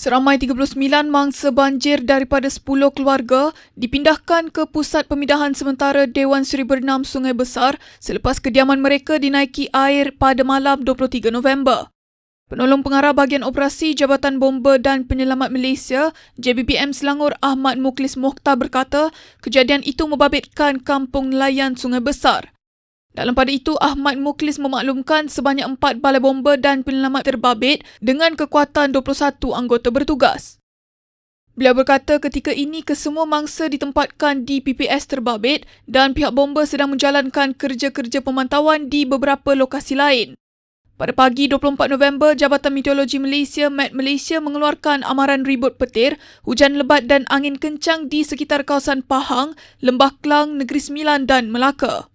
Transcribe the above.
Seramai 39 mangsa banjir daripada 10 keluarga dipindahkan ke Pusat Pemindahan Sementara Dewan Seri Bernam Sungai Besar selepas kediaman mereka dinaiki air pada malam 23 November. Penolong Pengarah Bahagian Operasi Jabatan Bomba dan Penyelamat Malaysia, JBPM Selangor Ahmad Muklis Mokhtar berkata, kejadian itu membabitkan kampung nelayan Sungai Besar. Dalam pada itu, Ahmad Muklis memaklumkan sebanyak empat balai bomba dan penyelamat terbabit dengan kekuatan 21 anggota bertugas. Beliau berkata ketika ini kesemua mangsa ditempatkan di PPS terbabit dan pihak bomba sedang menjalankan kerja-kerja pemantauan di beberapa lokasi lain. Pada pagi 24 November, Jabatan Meteorologi Malaysia, Met Malaysia mengeluarkan amaran ribut petir, hujan lebat dan angin kencang di sekitar kawasan Pahang, Lembah Kelang, Negeri Sembilan dan Melaka.